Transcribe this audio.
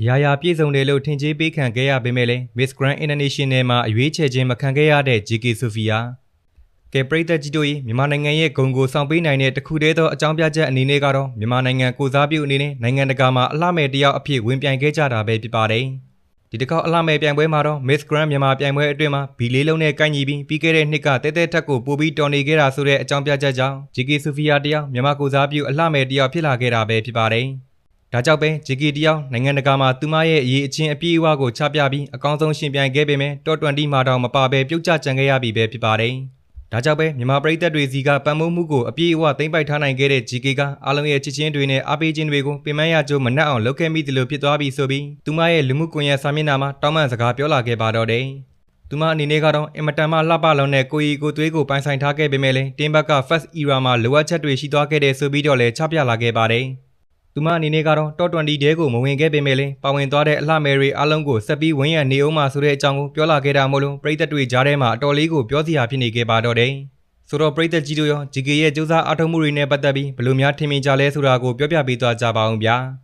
အရာရာပြည့်စုံတယ်လို့ထင်ကြေးပေးခံခဲ့ရပေမဲ့လည်း Miss Grand International မှာအရွေးချယ်ခြင်းမခံခဲ့ရတဲ့ JK Sophia ကဲပရိသတ်ကြီးတို့ရေမြန်မာနိုင်ငံရဲ့ဂုဏ်ကိုဆောင်ပေးနိုင်တဲ့တခုတည်းသောအကြောင်းပြချက်အနေနဲ့ကတော့မြန်မာနိုင်ငံကိုစားပြုအနေနဲ့နိုင်ငံတကာမှာအလှမဲ့တယောက်အဖြစ်ဝင်ပြိုင်ခဲ့ကြတာပဲဖြစ်ပါတယ်။ဒီတစ်ခေါက်အလှမဲ့ပြိုင်ပွဲမှာတော့ Miss Grand မြန်မာပြိုင်ပွဲအတွင်းမှာဘီလေးလုံးနဲ့ကိုက်ညီပြီးပြီးခဲ့တဲ့နှစ်ကတဲတဲထက်ကိုပိုပြီးတော်နေခဲ့တာဆိုတဲ့အကြောင်းပြချက်ကြောင့် JK Sophia တယောက်မြန်မာကိုစားပြုအလှမဲ့တယောက်ဖြစ်လာခဲ့တာပဲဖြစ်ပါတယ်။ ဒါကြောင့်ပဲ JK တယောက်နိုင်ငံတကာမှာသူမရဲ့အရေးအချင်းအပြည့်အဝကိုချပြပြီးအကောင်းဆုံးရှင်ပြိုင်ခဲ့ပေမဲ့တော့20မှာတော့မပါဘဲပြုတ်ကျကြံခဲ့ရပြီပဲဖြစ်ပါတယ်။ဒါကြောင့်ပဲမြန်မာပြည်သက်တွေစီကပံ့ပိုးမှုကိုအပြည့်အဝသိမ့်ပိုက်ထားနိုင်ခဲ့တဲ့ JK ကအားလုံးရဲ့ချစ်ချင်းတွေနဲ့အားပေးခြင်းတွေကိုပင်မရကြိုးမနှက်အောင်လုပ်ခဲ့မိတယ်လို့ဖြစ်သွားပြီဆိုပြီးသူမရဲ့လူမှုကွန်ရက်စာမျက်နှာမှာတောင်းပန်စကားပြောလာခဲ့ပါတော့တယ်။သူမအနေနဲ့ကတော့အင်မတန်မှလှပလုံးနဲ့ကိုရီကိုသွေးကိုပိုင်ဆိုင်ထားခဲ့ပေမဲ့လည်းတင်းဘက်က first era မှာလိုအပ်ချက်တွေရှိသွားခဲ့တဲ့ဆိုပြီးတော့လည်းချပြလာခဲ့ပါတယ်။ သူမအနေနဲ့ကတော့ top 20တဲကိုမဝင်ခဲ့ပေမဲ့လည်းပါဝင်သွားတဲ့အလှမယ်တွေအားလုံးကိုဆက်ပြီးဝင်ရနေအောင်မှာဆိုတဲ့အကြောင်းကိုပြောလာခဲ့တာမို့လို့ပြည်သက်တွေကြားထဲမှာအတော်လေးကိုပြောစရာဖြစ်နေခဲ့ပါတော့တယ်။ဆိုတော့ပြည်သက်ကြီးတို့ရော JK ရဲ့စူးစမ်းအားထုတ်မှုတွေနဲ့ပတ်သက်ပြီးဘယ်လိုများထင်မြင်ကြလဲဆိုတာကိုပြောပြပေးသွားကြပါအောင်ဗျာ။